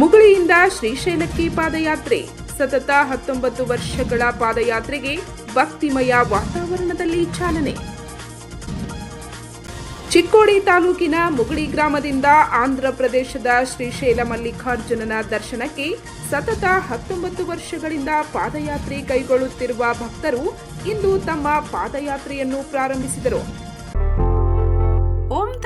ಮುಗುಳಿಯಿಂದ ಶ್ರೀಶೈಲಕ್ಕೆ ಪಾದಯಾತ್ರೆ. ಸತತ ಹತ್ತೊಂಬತ್ತು ವರ್ಷಗಳ ಪಾದಯಾತ್ರೆಗೆ ಭಕ್ತಿಮಯ ವಾತಾವರಣದಲ್ಲಿ ಚಾಲನೆ. ಚಿಕ್ಕೋಡಿ ತಾಲೂಕಿನ ಮುಗುಳಿ ಗ್ರಾಮದಿಂದ ಆಂಧ್ರ ಪ್ರದೇಶದ ಶ್ರೀಶೈಲ ಮಲ್ಲಿಕಾರ್ಜುನನ ದರ್ಶನಕ್ಕೆ ಸತತ ಹತ್ತೊಂಬತ್ತು ವರ್ಷಗಳಿಂದ ಪಾದಯಾತ್ರೆ ಕೈಗೊಳ್ಳುತ್ತಿರುವ ಭಕ್ತರು ಇಂದು ತಮ್ಮ ಪಾದಯಾತ್ರೆಯನ್ನು ಪ್ರಾರಂಭಿಸಿದರು.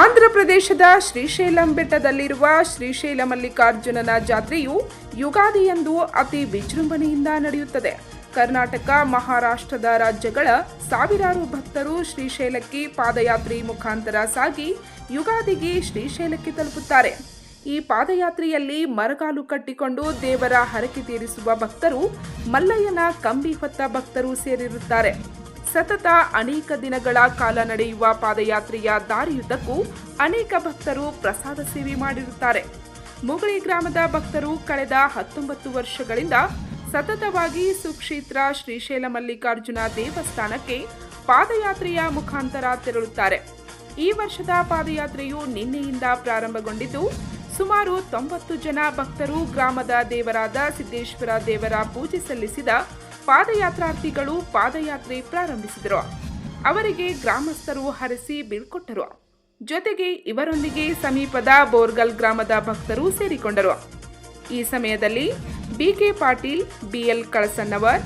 ಆಂಧ್ರ ಪ್ರದೇಶದ ಶ್ರೀಶೈಲಂ ಬೆಟ್ಟದಲ್ಲಿರುವ ಶ್ರೀಶೈಲ ಮಲ್ಲಿಕಾರ್ಜುನನ ಜಾತ್ರೆಯು ಯುಗಾದಿಯಂದು ಅತಿ ವಿಜೃಂಭಣೆಯಿಂದ ನಡೆಯುತ್ತದೆ. ಕರ್ನಾಟಕ, ಮಹಾರಾಷ್ಟ್ರದ ರಾಜ್ಯಗಳ ಸಾವಿರಾರು ಭಕ್ತರು ಶ್ರೀಶೈಲಕ್ಕೆ ಪಾದಯಾತ್ರೆ ಮುಖಾಂತರ ಸಾಗಿ ಯುಗಾದಿಗೆ ಶ್ರೀಶೈಲಕ್ಕೆ ತಲುಪುತ್ತಾರೆ. ಈ ಪಾದಯಾತ್ರೆಯಲ್ಲಿ ಮರಗಾಲು ಕಟ್ಟಿಕೊಂಡು ದೇವರ ಹರಕೆ ತೀರಿಸುವ ಭಕ್ತರು, ಮಲ್ಲಯ್ಯನ ಕಂಬಿ ಹೊತ್ತ ಭಕ್ತರು ಸೇರಿರುತ್ತಾರೆ. ಸತತ ಅನೇಕ ದಿನಗಳ ಕಾಲ ನಡೆಯುವ ಪಾದಯಾತ್ರೆಯ ದಾರಿಯುದ್ದಕ್ಕೂ ಅನೇಕ ಭಕ್ತರು ಪ್ರಸಾದ ಸೇವೆ ಮಾಡಿರುತ್ತಾರೆ. ಮುಗಳಿ ಗ್ರಾಮದ ಭಕ್ತರು ಕಳೆದ ಹತ್ತೊಂಬತ್ತು ವರ್ಷಗಳಿಂದ ಸತತವಾಗಿ ಸುಕ್ಷೇತ್ರ ಶ್ರೀಶೈಲ ಮಲ್ಲಿಕಾರ್ಜುನ ದೇವಸ್ಥಾನಕ್ಕೆ ಪಾದಯಾತ್ರೆಯ ಮುಖಾಂತರ ತೆರಳುತ್ತಾರೆ. ಈ ವರ್ಷದ ಪಾದಯಾತ್ರೆಯು ನಿನ್ನೆಯಿಂದ ಪ್ರಾರಂಭಗೊಂಡಿದ್ದು, ಸುಮಾರು ತೊಂಬತ್ತು ಜನ ಭಕ್ತರು ಗ್ರಾಮದ ದೇವರಾದ ಸಿದ್ದೇಶ್ವರ ದೇವರ ಪೂಜೆ ಸಲ್ಲಿಸಿದ ಪಾದಯಾತ್ರಾರ್ಥಿಗಳು ಪಾದಯಾತ್ರೆ ಪ್ರಾರಂಭಿಸಿದರು. ಅವರಿಗೆ ಗ್ರಾಮಸ್ಥರು ಹರಿಸಿ ಬೀಳ್ಕೊಟ್ಟರು. ಜೊತೆಗೆ ಇವರೊಂದಿಗೆ ಸಮೀಪದ ಬೋರ್ಗಲ್ ಗ್ರಾಮದ ಭಕ್ತರು ಸೇರಿಕೊಂಡರು. ಈ ಸಮಯದಲ್ಲಿ BK Patil, BL Kalasannavar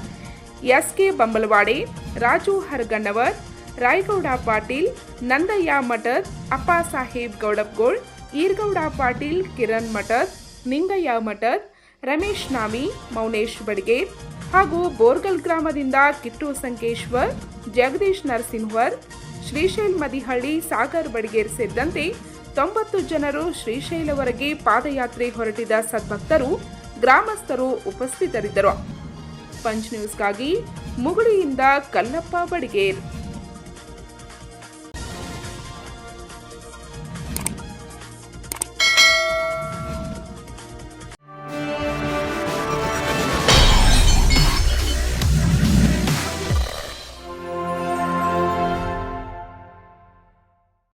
SK Bambalawade, Raju Haragannavar, Rayagouda Patil, Nandayya Mathad, Appa Saheb Goudapgol, ಈರ್ಗೌಡ Patil, Kiran ಮಠದ್, ನಿಂಗಯ್ಯ ಮಠದ್, ರಮೇಶ್ ನಾಮಿ, ಮೌನೇಶ್ ಬಡ್ಗೇರ್ ಹಾಗೂ ಬೋರ್ಗಲ್ ಗ್ರಾಮದಿಂದ ಕಿಟ್ಟು ಸಂಕೇಶ್ವರ್, ಜಗದೀಶ್ ನರಸಿಂಹವರ್, ಶ್ರೀಶೈಲ್ ಮದಿಹಳ್ಳಿ, ಸಾಗರ್ ಬಡಿಗೇರ್ ಸೇರಿದಂತೆ ತೊಂಬತ್ತು ಜನರು ಶ್ರೀಶೈಲವರೆಗೆ ಪಾದಯಾತ್ರೆ ಹೊರಟಿದ ಸದ್ಭಕ್ತರು, ಗ್ರಾಮಸ್ಥರು ಉಪಸ್ಥಿತರಿದ್ದರು. ಪಂಚ್ ನ್ಯೂಸ್ಗಾಗಿ ಮುಗುಳಿಯಿಂದ ಕಲ್ಲಪ್ಪ ಬಡಿಗೇರ್.